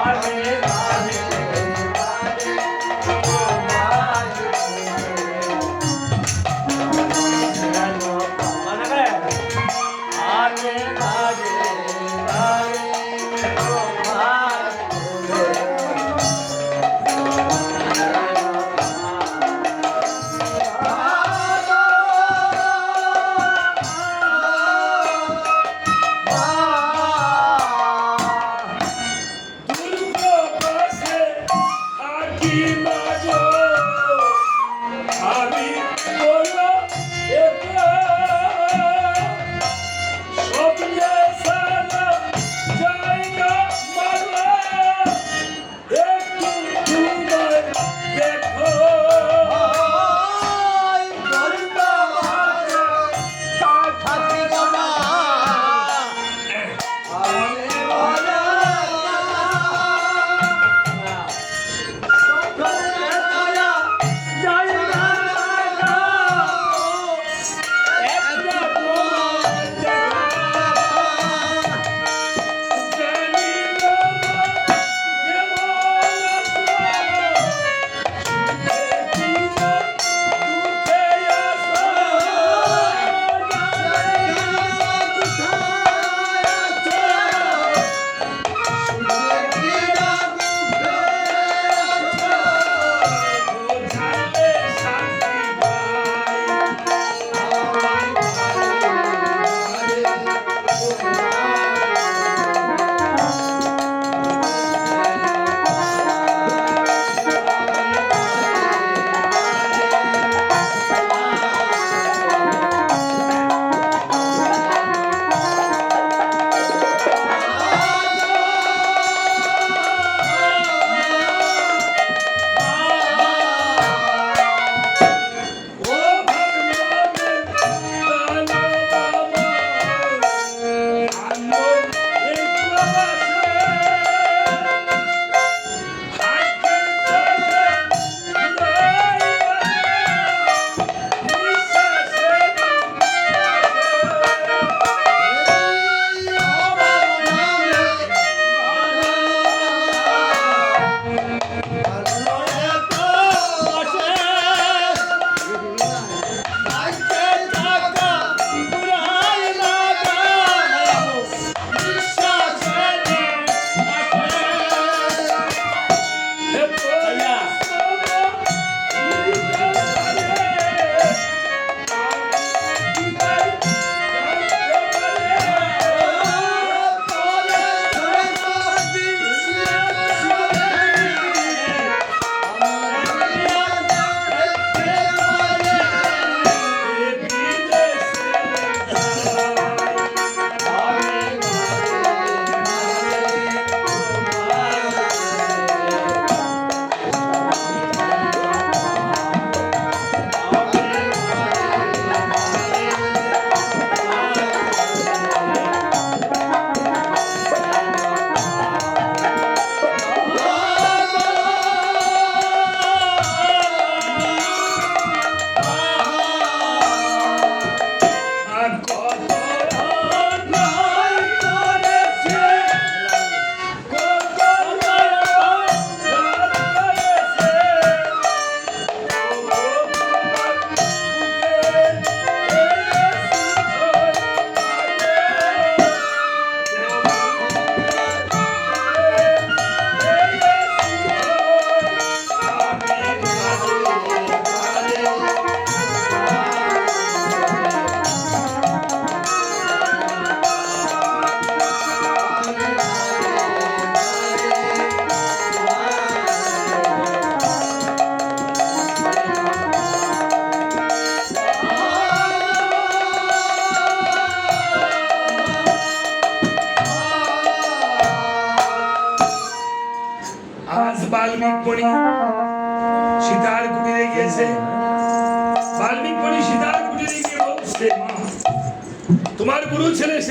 ஆர்வம்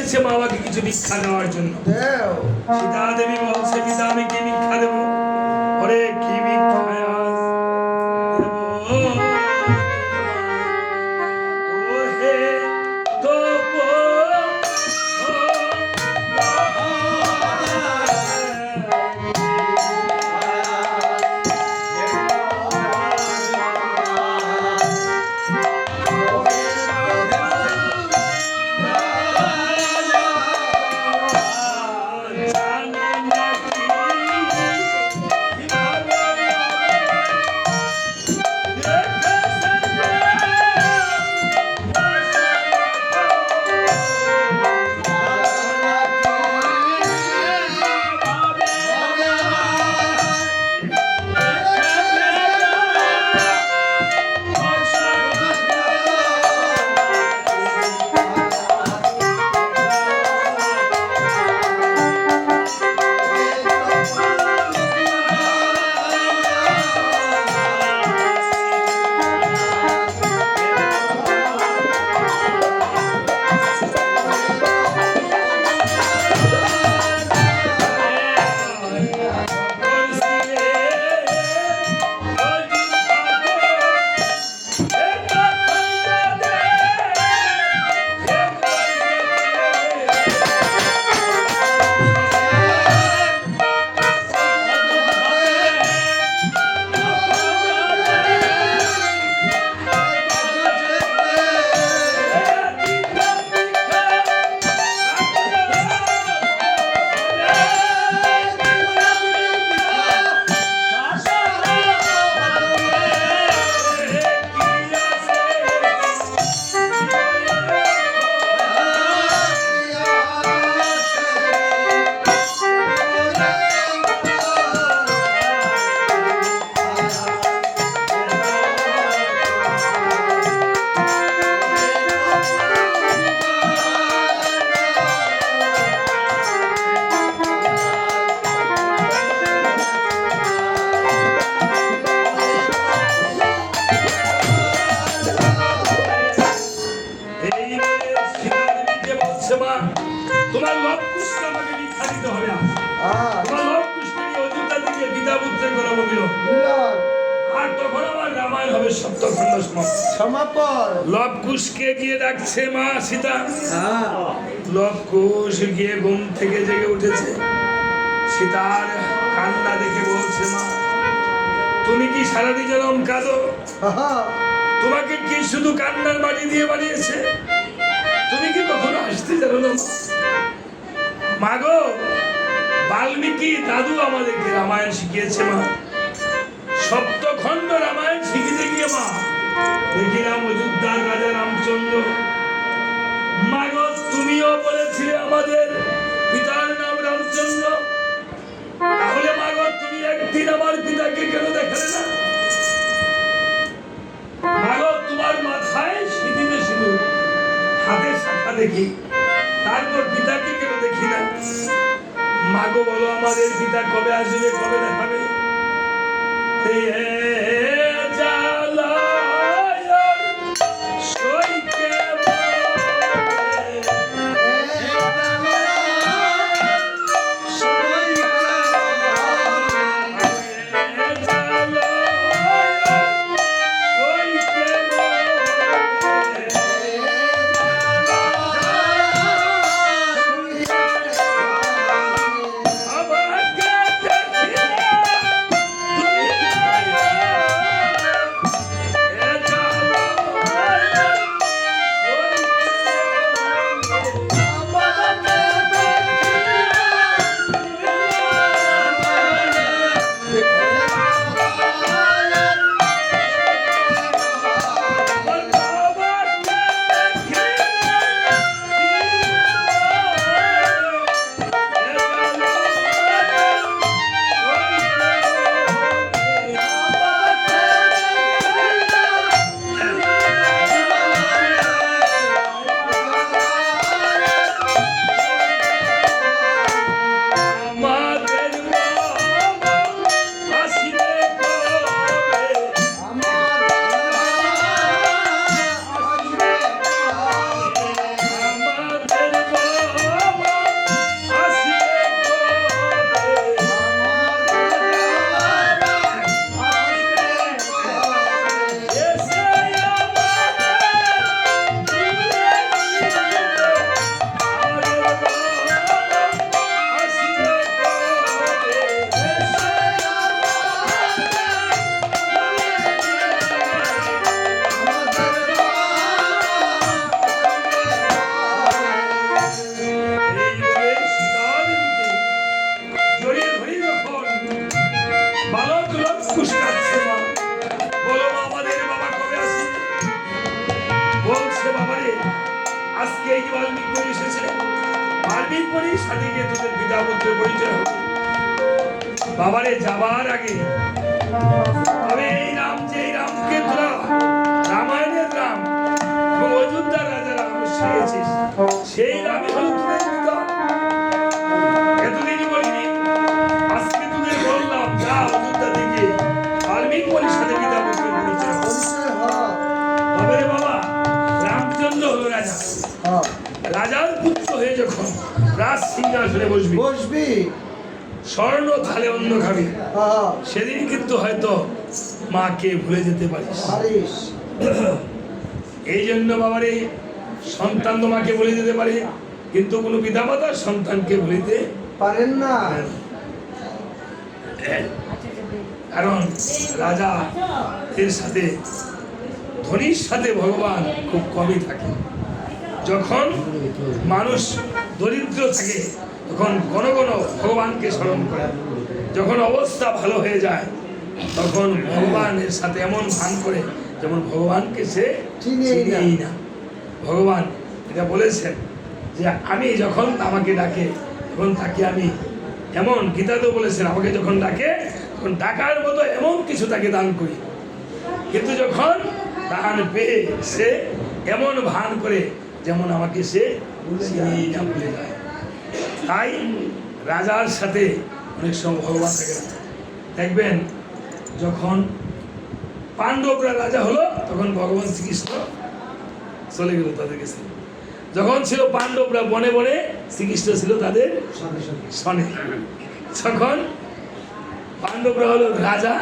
এসেছে বাবাকে কিছু ভিক্ষা নেওয়ার জন্য। সীতা দেবী বলছে পিতা কুশকে গিয়ে ডাকছে মা সীতা। হ্যাঁ। কুশ গিয়ে ঘুম থেকে জেগে উঠেছে। সীতার কান্না দেখে বলছে মা তুমি কি সারাদিন যেরকম কাঁদো? হ্যাঁ। তোমাকে কি শুধু কান্নার মাটি দিয়ে বানিয়েছে তুমি কি কখনো আসতে জানো না মা গো বাল্মীকি দাদু আমাদেরকে রামায়ণ শিখিয়েছে মা। সপ্তখণ্ড রামায়ণ শিখিতে গিয়ে মা দেখিলাম অযোধ্যার রাজা রামচন্দ্র। তুমিও বলেছিলে আমাদের পিতার নাম রামচন্দ্র। তাহলে মা গো তুমি একদিন আমার পিতাকে কেন দেখালে না? মাগো, তোমার মাথায় সিঁধিতে সিঁদুর হাতে শাখা দেখি। সেই তোদের এতদিন বলিনি আজকে তোদের বললাম যা অযোধ্যা থেকে বাল্মিক পরির সাথে পিতা পুত্রের পরিচয়। হবে। রে বাবা রামচন্দ্র হলো রাজা। রাজার পুত্র হয়ে যখন রাজ সিংহাসনে বসবি বসবি। স্বর্ণ থালে অন্য খাবি সেদিন কিন্তু হয়তো মাকে ভুলে যেতে পারিস। এই জন্য বাবারে সন্তান তো মাকে ভুলে যেতে পারে কিন্তু কোনো পিতামাতা সন্তানকে ভুলিতে পারেন না না। কারণ রাজা এর সাথে ধনির সাথে ভগবান খুব কমই থাকে যখন মানুষ দরিদ্র থাকে তখন ঘন ঘন ভগবানকে স্মরণ করে যখন অবস্থা ভালো হয়ে যায় তখন ভগবানের সাথে এমন ভান করে যেমন ভগবানকে সে চিনেই না। ভগবান এটা বলেছেন যে আমি যখন আমাকে ডাকে, তখন তাকে আমি এমন গীতাতেও বলেছেন, আমাকে যখন ডাকে, তখন ডাকার মতো এমন কিছু তাকে দান করি। কিন্তু যখন দান পেয়ে সে এমন ভান করে যেমন আমাকে সে ভুলে যায়। তাই রাজার সাথে অনেক সময় ভগবান থাকে। দেখবেন, যখন পাণ্ডবরা রাজা হলো, তখন ভগবান শ্রীকৃষ্ণ চলে গেল তাদের কাছে। যখন ছিল পাণ্ডবরা বনে বনে শ্রীকৃষ্ণ ছিল তাদের সনে। যখন পাণ্ডবরা হলো রাজা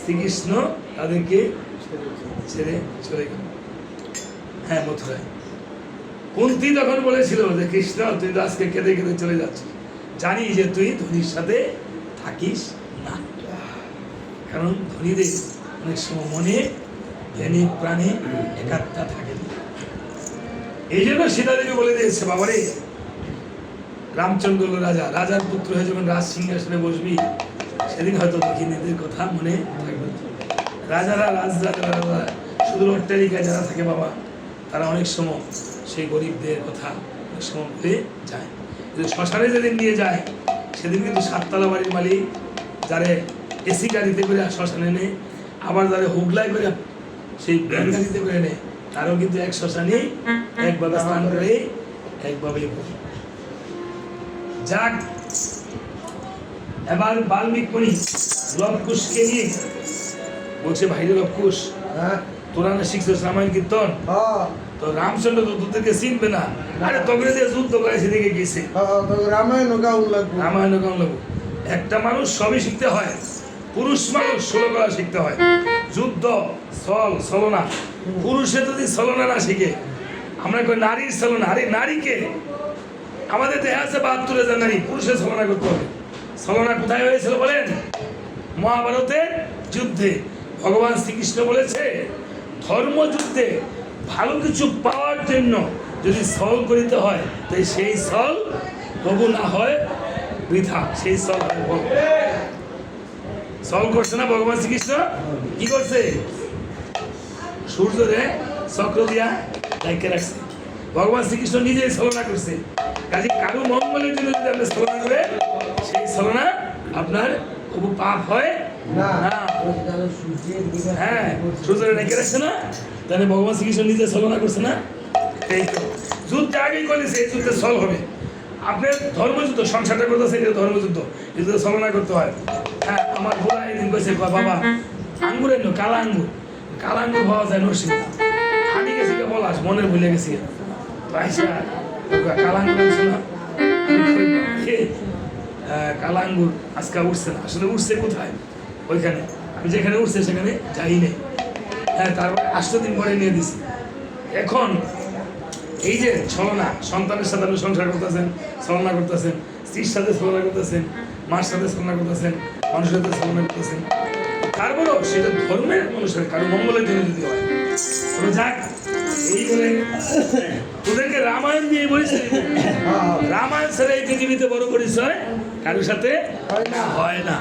শ্রীকৃষ্ণ তাদেরকে ছেড়ে চলে গেল। হ্যাঁ মথুরায়। কুন্তি তখন বলেছিল যে কৃষ্ণ তুই তো আজকে কেঁদে কেঁদে চলে যাচ্ছিস। জানি যে তুই ধনির সাথে থাকিস না। কারণ ধনীদের অনেক সময় মনে ধ্যানে প্রাণে একাত্মা থাকে। এই জন্য সীতাদেবী বলে দিয়েছে, বাবারে রামচন্দ্র রাজা, রাজার পুত্র হয়ে যখন রাজ সিংহাসনে বসবি, সেদিন হয়তো দক্ষিণীদের কথা মনে থাকবে। রাজারা রাজরাজারা শুধু অট্টালিকায় যারা থাকে বাবা, তারা অনেক সময় সেই গরিবদের কথা অনেক সময় ভুলে যায় কিন্তু শ্মশানে যেদিন নিয়ে যায়, সেদিন কিন্তু সাততলা বাড়ির মালিক যারে এসি গাড়িতে করে শ্মশানে নেয়, আবার যারা হুগলায় করে সেই ব্যান গাড়িতে করে নেয় তারও কিন্তু এক শ্মশানে একভাবে স্নান করে একভাবে যাক এবার বাল্মিক মণি লবকুশকে নিয়ে বলছে ভাই লবকুশ হ্যাঁ। তোরা না শিখছিস রামায়ণ কীর্তন? হ্যাঁ। তো রামচন্দ্র তো তোদেরকে চিনবে না। আরে তগরে দিয়ে যুদ্ধ করে সেদিকে গেছে। হ্যাঁ রামায়ণ গাউন লাগবে। রামায়ণ কেমন লাগবে। একটা মানুষ সবই শিখতে হয় পুরুষ মানুষ ষোলো করা শিখতে হয়। যুদ্ধ ছল ছলনা পুরুষে যদি ছলনা না শিখে, আমরা কই নারীর ছলনা? আরে নারীকে? আমাদের দেহে আছে বাহাত্তর হাজার নারী পুরুষের ছলনা করতে হবে। ছলনা কোথায় হয়েছিল বলেন? মহাভারতের যুদ্ধে। ভগবান শ্রীকৃষ্ণ বলেছে, ধর্মযুদ্ধে ভালো কিছু পাওয়ার জন্য যদি সল করিতে হয়, তাই সেই সল প্রভু না হয়, বৃথা। সেই সল। ছল করছে না ভগবান শ্রীকৃষ্ণ? কি করছে? সূর্যরে চক্র দিয়া ডাইকে রাখছে। ভগবান শ্রীকৃষ্ণ নিজেই ছলনা করছে। কাজে কারও মঙ্গলের জন্য যদি আপনি ছলনা করে সেই ছলনা আপনার খুব পাপ হয় না। না। হ্যাঁ সূর্যরে ডেকে রাখছে না তাহলে ভগবান শ্রীকৃষ্ণ নিজে ছলনা করছে না। এই তো। যুদ্ধ আগেই করেছে এই যুদ্ধে ছল হবে। আপনার ধর্মযুদ্ধ সংসারটা করতেছে এটা ধর্মযুদ্ধ। এই যুদ্ধে ছলনা করতে হয়। হ্যাঁ আমার ভোলা একদিন কইছে কয় বাবা আঙ্গুর এলো কালা আঙ্গুর। কালা আঙ্গুর পাওয়া যায় নরসিংহ আমি গেছি কে বলাস মনের ভুলে গেছি। তো আইসা কয়, কালা না? আমি কই, "এ, আহ, কালা আঙ্গুর আজকে উঠছে না। আসলে উঠছে কোথায়? ওইখানে। আমি যেখানে উঠছে সেখানে যাই নেই। হ্যাঁ তারপরে আটশো দিন পরে নিয়ে দিছি। এখন এই যে ছলনা সন্তানের সাথে আপনি সংসার করতেছেন ছলনা করতেছেন স্ত্রীর সাথে ছলনা করতেছেন মার সাথে ছলনা করতেছেন মানুষের সাথে ছলনা করতেছেন তারপরেও সেটা ধর্মের অনুসারে কারও মঙ্গলের জন্য যদি হয়। তবে যাক এই বলে তোদেরকে রামায়ণ দিয়ে বলেছে। হ্যাঁ রামায়ণ ছাড়া এই পৃথিবীতে বড় পরিচয় কারোর সাথে হয় না।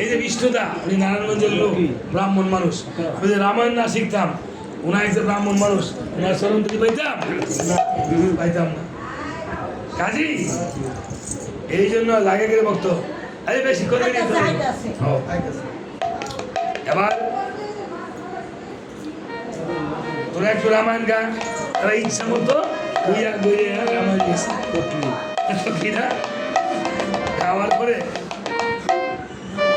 এই যে বিষ্ণুদা উনি নারায়ণগঞ্জের লোক ব্রাহ্মণ মানুষ। আমি যে রামায়ণ না শিখতাম উনার যে ব্রাহ্মণ মানুষ উনার স্মরণ যদি পাইতাম পাইতাম না। কাজী এই জন্য লাগে গেলে বক্ত আরে বেশি করবে নি তো। ও, এবার তোরা একটু রামায়ণ গান তারা ইচ্ছা মতো দুইয়া দুইয়া রামায়ণ কিনা খাওয়ার পরে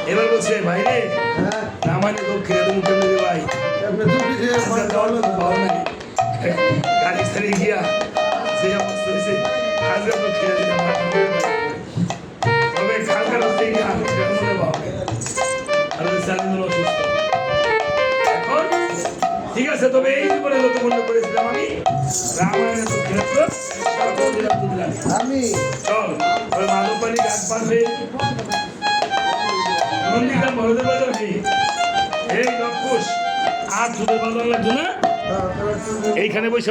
এবার বলছে ভাই রে হ্যাঁ। রামায়ণের দক্ষিণে তুমি কেমন ভাই নাই। গাড়ি ছাড়িয়ে আছে তবে এই জীবনে যত মনে করেছিলাম আমি রামায়ণের দক্ষিণে তো সরকার দিলাম দু দিলাম আমি। চল ওই মাধব গাছ পাশে নন্দীগ্রাম বড়দের বাজার কি এই লক্ষুষ আর দুধের বাজার লাগতো না? হ্যাঁ, এইখানে বসে